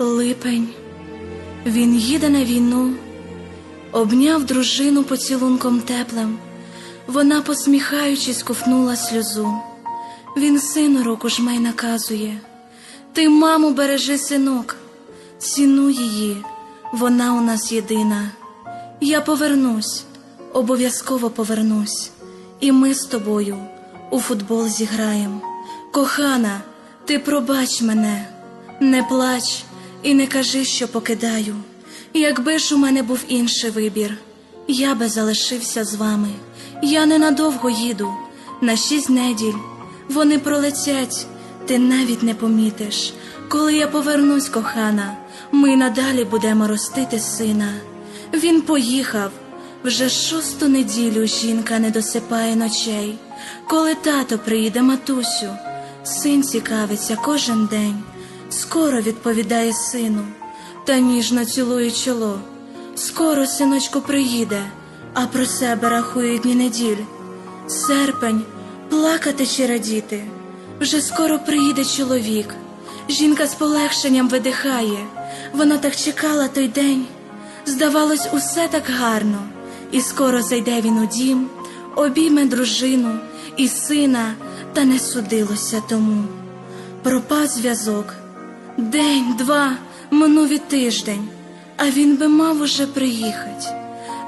Липень, він їде на війну, обняв дружину поцілунком теплим, вона, посміхаючись, ковтнула сльозу. Він сину руку жмей наказує. Ти, маму, бережи синок, цінуй її, вона у нас єдина. Я повернусь, обов'язково повернусь, і ми з тобою у футбол зіграєм. Кохана, ти пробач мене, не плач і не кажи, що покидаю. Якби ж у мене був інший вибір, я би залишився з вами. Я ненадовго їду, на шість неділь. Вони пролетять, ти навіть не помітиш. Коли я повернусь, кохана, ми надалі будемо ростити сина. Він поїхав. Вже шосту неділю жінка не досипає ночей. Коли тато приїде матусю, син цікавиться кожен день. Скоро відповідає сину, та ніжно цілує чоло. Скоро синочку приїде, а про себе рахує дні неділь. Серпень, плакати чи радіти. Вже скоро приїде чоловік. Жінка з полегшенням видихає. Вона так чекала той день. Здавалось, усе так гарно, і скоро зайде він у дім, обійме дружину і сина, та не судилося тому. Пропав зв'язок. День, два, минув і тиждень, а він би мав уже приїхать.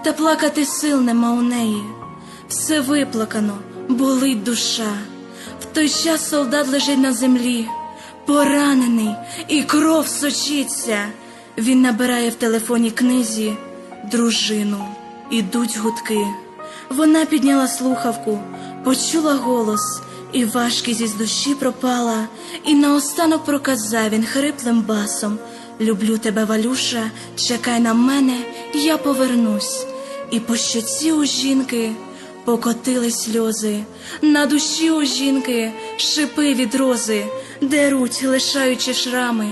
Та плакати сил нема у неї. Все виплакано, болить душа. В той час солдат лежить на землі, поранений, і кров сочиться. Він набирає в телефоні книзі дружину. Ідуть гудки. Вона підняла слухавку, почула голос, і важкість із душі пропала, і наостанок проказав він хриплим басом: Люблю тебе, Валюша, чекай на мене, я повернусь. І по щоці у жінки покотили сльози, на душі у жінки шипи від рози, деруть, лишаючи шрами,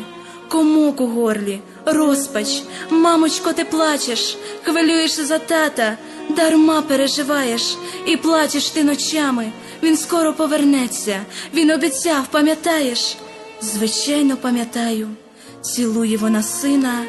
комок у горлі, розпач, мамочко, ти плачеш, хвилюєшся за тата, дарма переживаєш, і плачеш ти ночами. Він скоро повернеться, він обіцяв, пам'ятаєш? Звичайно, пам'ятаю, цілує вона сина,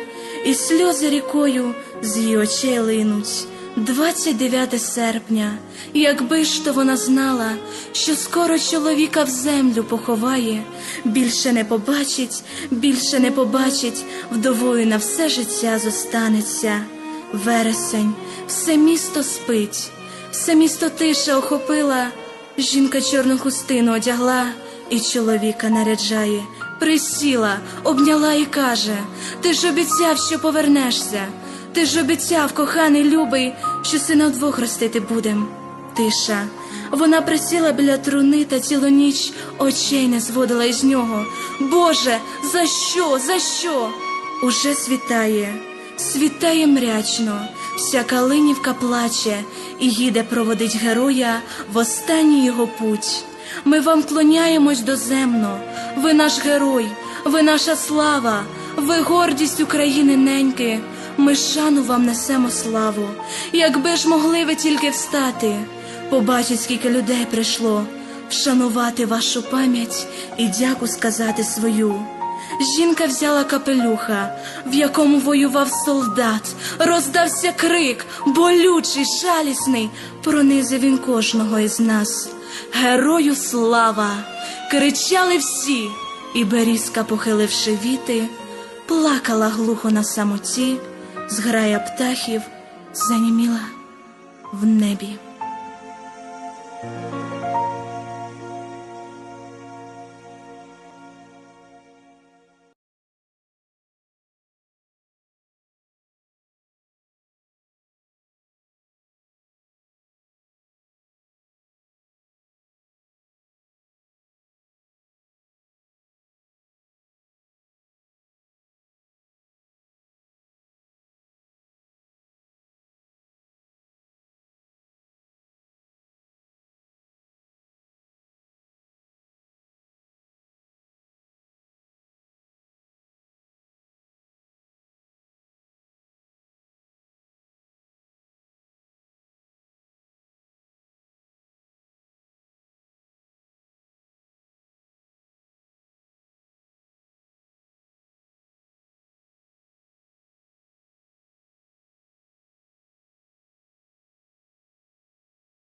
і сльози рікою з її очей линуть. 29 серпня, якби ж то вона знала, що скоро чоловіка в землю поховає, більше не побачить, більше не побачить, вдовою на все життя зостанеться. Вересень, все місто спить, все місто тиша охопила, жінка чорну хустину одягла і чоловіка наряджає. Присіла, обняла і каже: Ти ж обіцяв, що повернешся. Ти ж обіцяв, коханий любий, що сина вдвох ростити будем. Тиша. Вона присіла біля труни та цілу ніч очей не зводила із нього. Боже, за що? За що? Уже світає, світає мрячно, вся калинівка плаче і їде проводить героя в останній його путь. Ми вам клоняємось доземно, ви наш герой, ви наша слава, ви гордість України неньки. Ми шану вам несемо славу, якби ж могли ви тільки встати, побачить, скільки людей прийшло, вшанувати вашу пам'ять і дяку сказати свою. Жінка взяла капелюха, в якому воював солдат, роздався крик, болючий, жалісний, пронизив він кожного із нас. Герою слава! кричали всі, і берізка, похиливши віти, плакала глухо на самоті, зграя птахів заніміла в небі.